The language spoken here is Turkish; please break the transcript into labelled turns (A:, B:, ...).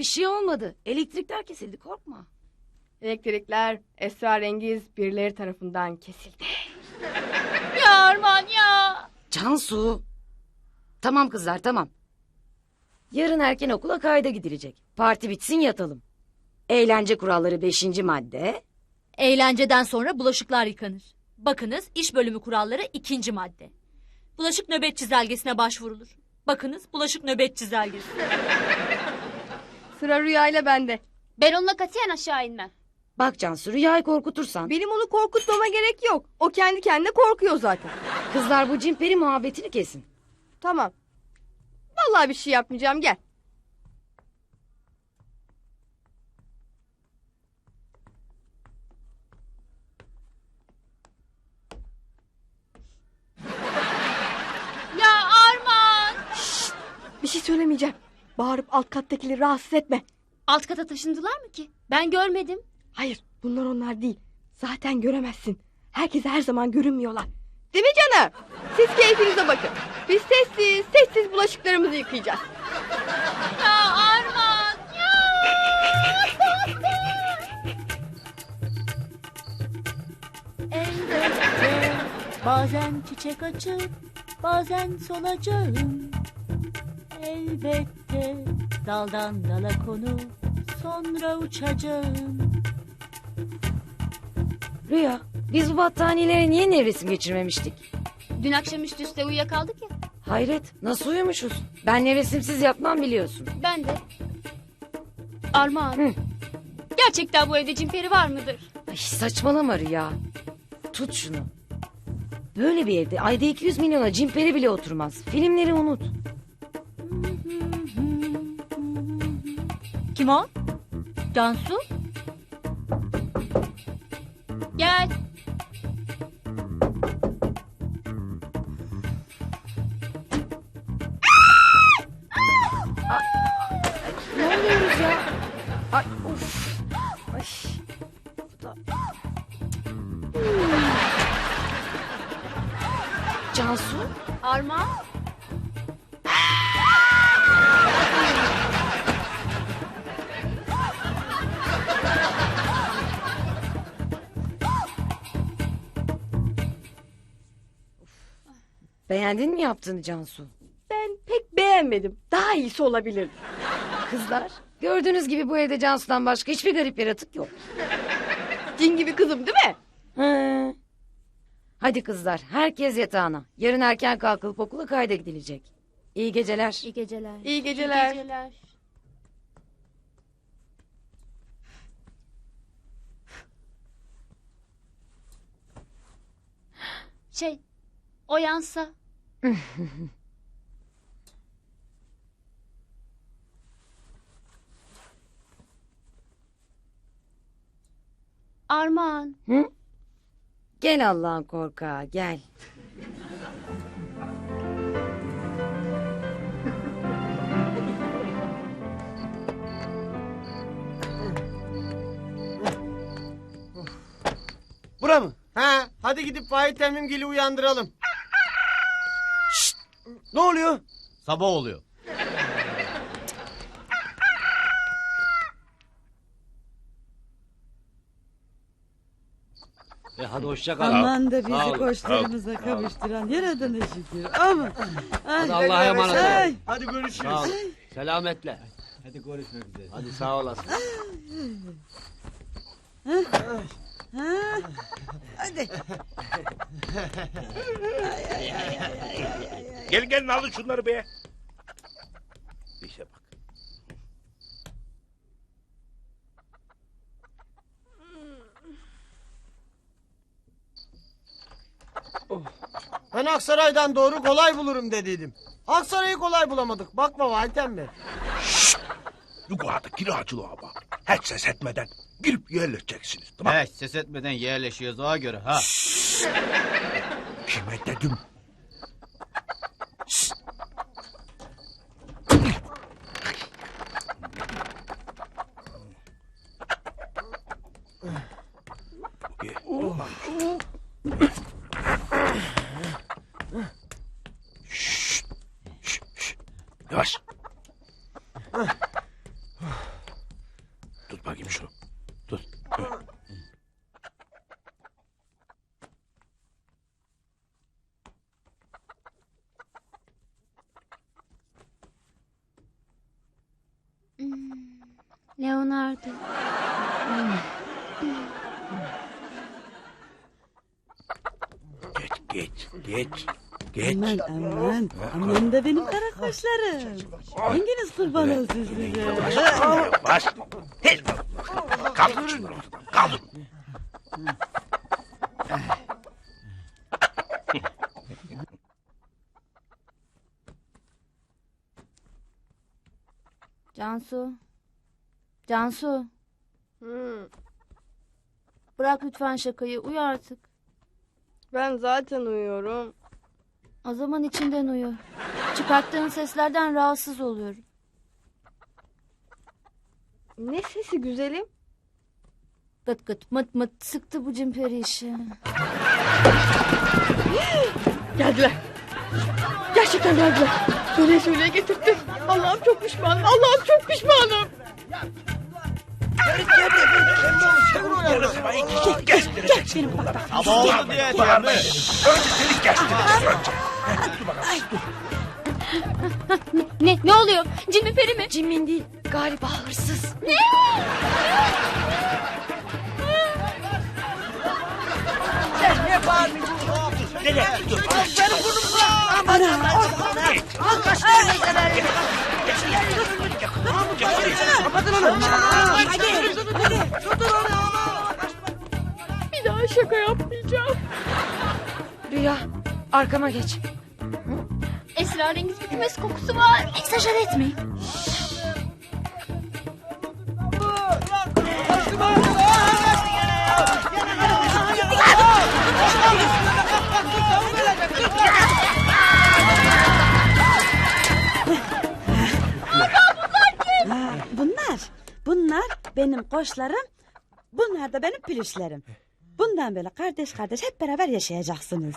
A: bir şey olmadı. Elektrikler kesildi korkma.
B: Elektrikler esrarengiz birileri tarafından kesildi.
C: Ya Arman ya.
A: Cansu. Tamam kızlar tamam. Yarın erken okula kayda gidilecek. Parti bitsin yatalım. Eğlence kuralları beşinci madde.
C: Eğlenceden sonra bulaşıklar yıkanır. Bakınız iş bölümü kuralları ikinci madde. Bulaşık nöbet çizelgesine başvurulur. Bakınız bulaşık nöbet çizelgesi.
B: Sıra Rüya ile bende.
D: Ben onunla katiyen aşağı inmem.
A: Bak Cansu rüyayı korkutursan.
B: Benim onu korkutmama gerek yok. O kendi kendine korkuyor zaten.
A: Kızlar bu cimperi muhabbetini kesin.
B: Tamam. Vallahi bir şey yapmayacağım gel.
D: Ya Arman.
B: Bir şey söylemeyeceğim. Bağırıp alt kattakileri rahatsız etme.
D: Alt kata taşındılar mı ki? Ben görmedim.
B: Hayır bunlar onlar değil. Zaten göremezsin. Herkese her zaman görünmüyorlar. Değil mi canım? Siz keyfinize bakın. Biz sessiz sessiz bulaşıklarımızı yıkayacağız.
D: Ya Arman. Ya.
C: Elbette bazen çiçek açıp bazen solacağım. Elbette daldan dala konup sonra uçacağım.
A: Rüya biz bu battaniyelere niye nevresim geçirmemiştik?
D: Dün akşam üst üste uyuyakaldık ya.
A: Hayret nasıl uyumuşuz? Ben nevresimsiz yatmam biliyorsun.
D: Ben de. Arman.
A: Hı.
D: Gerçekten bu evde cimperi var mıdır?
A: Ay saçmalama Rüya. Tut şunu. Böyle bir evde ayda 200 milyona cimperi bile oturmaz. Filmleri unut.
C: Kim o? Cansu?
D: Gel.
A: Ne oluyoruz ya? Ay of. Ay. Bu da... Cansu?
D: Arman.
A: Beğendin mi yaptığını Cansu?
B: Ben pek beğenmedim. Daha iyisi olabilirdi.
A: Kızlar gördüğünüz gibi bu evde Cansu'dan başka hiçbir garip yaratık yok.
B: Cin gibi kızım değil mi?
A: Hı. Hadi kızlar herkes yatağına. Yarın erken kalkılıp okula kayda gidilecek. İyi geceler.
D: İyi geceler.
B: İyi geceler.
D: İyi geceler. Şey, o yansa. Arman.
A: Hı? Gel Allah'ın korkağı gel.
E: Bura mı? Ha, hadi gidip Vahit Emmimgil'i uyandıralım. Ne oluyor?
F: Sabah oluyor. E hadi hoşça kal.
G: Aman da
F: Sağ
G: bizi
F: olun,
G: koçlarımıza kavuşturan yaradana şükür. Ama
F: Hadi Allah'a emanet
G: ay,
F: olun.
E: Hadi görüşürüz.
F: Sağ olun. Selametle.
E: Hadi görüşmek üzere.
F: Hadi sağ olasın.
G: Hadi.
H: Gel gelin alın şunları be. İşe bak.
E: Ben Aksaray'dan doğru kolay bulurum dediydim. Aksaray'ı kolay bulamadık. Bakma Vahit emmi.
H: Yukarıda kiracılığa bak. Hiç ses etmeden girip yerleşeceksiniz. Tamam.
F: He ses etmeden yerleşiyoruz ona göre ha.
H: Kime dedim? Şşt, şşt. Yavaş.
D: Leonardo.
H: Geç geç geç. Geç.
G: Aman aman. Aman da benim kara kaşlarım. Hanginiz kurban olsun size?
H: Yavaş. Hey. Kaldır şunu ortadan. Kaldır.
D: Cansu. Cansu.
B: Hmm,
D: Bırak lütfen şakayı. Uyu artık.
B: ben zaten uyuyorum.
D: O zaman içinden uyu. Çıkarttığın seslerden rahatsız oluyorum.
B: Ne sesi güzelim?
D: Gıt gıt mıt mıt sıktı bu cimperi işi.
B: Geldiler. Gerçekten geldiler. Söyle söyle getirdim. Allah'ım çok pişmanım. Allah'ım çok pişmanım.
H: Yarısına iki şey kestireceksin bunlara. Ama oldu diye. Önce seni kestireceğiz önce. Dur bakalım.
D: Ne? Ne oluyor? Cin mi peri mi?
A: Cimin değil galiba hırsız.
H: Nereye gidiyorsun?
B: Bir daha şaka yapmayacağım.
A: Rüya arkama geç.
D: Esrarengiz bir kümes kokusu var. Eksajere etmeyin.
G: Bunlar, benim koçlarım. Bunlar da benim pürüşlerim. Bundan böyle kardeş kardeş hep beraber yaşayacaksınız.